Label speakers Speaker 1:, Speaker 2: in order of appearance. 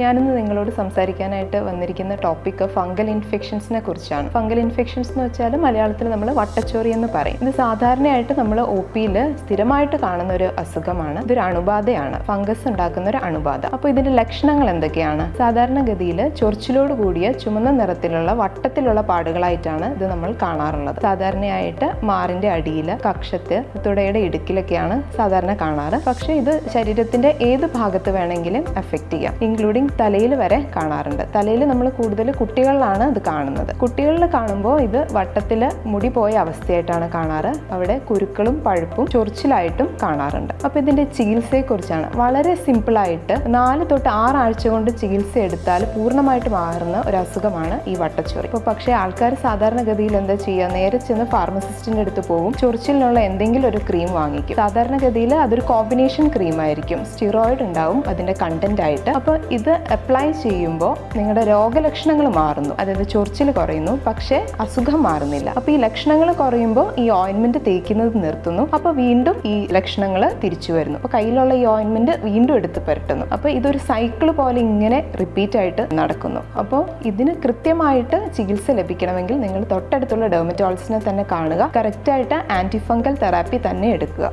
Speaker 1: ഞാനിന്ന് നിങ്ങളോട് സംസാരിക്കാനായിട്ട് വന്നിരിക്കുന്ന ടോപ്പിക് ഫംഗൽ ഇൻഫെക്ഷൻസിനെ കുറിച്ചാണ്. ഫംഗൽ ഇൻഫെക്ഷൻസ് എന്ന് വെച്ചാൽ മലയാളത്തിൽ നമ്മൾ വട്ടച്ചോറി എന്ന് പറയും. ഇത് സാധാരണയായിട്ട് നമ്മൾ ഒ പിയിൽ സ്ഥിരമായിട്ട് കാണുന്ന ഒരു അസുഖമാണ്. ഇതൊരു അണുബാധയാണ്. ഫംഗസ് ഉണ്ടാക്കുന്ന ഒരു അണുബാധ. അപ്പോൾ ഇതിന്റെ ലക്ഷണങ്ങൾ എന്തൊക്കെയാണ്? സാധാരണഗതിയിൽ ചൊറിച്ചിലോട് കൂടിയ ചുമന്ന നിറത്തിലുള്ള വട്ടത്തിലുള്ള പാടുകളായിട്ടാണ് ഇത് നമ്മൾ കാണാറുള്ളത്. സാധാരണയായിട്ട് മാറിന്റെ അടിയിൽ കക്ഷത്ത് തുടയുടെ ഇടുക്കിലൊക്കെയാണ് സാധാരണ കാണാറ്. പക്ഷേ ഇത് ശരീരത്തിന്റെ ഏത് ഭാഗത്ത് വേണമെങ്കിലും എഫക്റ്റ് ചെയ്യാം. ഇൻക്ലൂഡിങ് തലയിൽ വരെ കാണാറുണ്ട്. തലയിൽ നമ്മൾ കൂടുതൽ കുട്ടികളിലാണ് ഇത് കാണുന്നത്. കുട്ടികളിൽ കാണുമ്പോൾ ഇത് വട്ടത്തിൽ മുടി പോയ അവസ്ഥയായിട്ടാണ് കാണാറ്. അവിടെ കുരുക്കളും പഴുപ്പും ചൊറിച്ചിലായിട്ടും കാണാറുണ്ട്. അപ്പോൾ ഇതിന്റെ ചികിത്സയെക്കുറിച്ചാണ്. വളരെ സിമ്പിളായിട്ട് നാല് തൊട്ട് ആറ് ആഴ്ച കൊണ്ട് ചികിത്സ എടുത്താൽ പൂർണമായിട്ട് മാറുന്ന ഒരു അസുഖമാണ് ഈ വട്ടച്ചൊറി. അപ്പോൾ പക്ഷേ ആൾക്കാർ സാധാരണഗതിയിൽ എന്താ ചെയ്യുക? നേരെ ചെന്ന് ഫാർമസിസ്റ്റിന്റെ അടുത്ത് പോകും. ചൊറിച്ചിലിനുള്ള എന്തെങ്കിലും ഒരു ക്രീം വാങ്ങിക്കും. സാധാരണഗതിയിൽ അതൊരു കോമ്പിനേഷൻ ക്രീം ആയിരിക്കും സ്റ്റിറോയിഡ് ഉണ്ടാവും അതിന്റെ കണ്ടന്റ് ആയിട്ട് അപ്പോൾ ഇത് അപ്ലൈ ചെയ്യുമ്പോൾ നിങ്ങളുടെ രോഗലക്ഷണങ്ങൾ മാറുന്നു. അതായത് ചൊറിച്ചിൽ കുറയുന്നു. പക്ഷേ അസുഖം മാറുന്നില്ല. അപ്പോൾ ഈ ലക്ഷണങ്ങൾ കുറയുമ്പോൾ ഈ ഓയിൻമെന്റ് തേക്കുന്നത് നിർത്തുന്നു. അപ്പോൾ വീണ്ടും ഈ ലക്ഷണങ്ങൾ തിരിച്ചു വരുന്നു. അപ്പോൾ കയ്യിലുള്ള ഈ ഓയിൻമെന്റ് വീണ്ടും എടുത്ത് പുരട്ടുന്നു. അപ്പോൾ ഇതൊരു സൈക്കിൾ പോലെ ഇങ്ങനെ റിപ്പീറ്റ് ആയിട്ട് നടക്കുന്നു. അപ്പോൾ ഇതിന് കൃത്യമായിട്ട് ചികിത്സ ലഭിക്കണമെങ്കിൽ നിങ്ങൾ തൊട്ടടുത്തുള്ള ഡെർമറ്റോളജിസ്റ്റിനെ തന്നെ കാണുക. കറക്റ്റായിട്ട് ആന്റിഫംഗൽ തെറാപ്പി തന്നെ എടുക്കുക.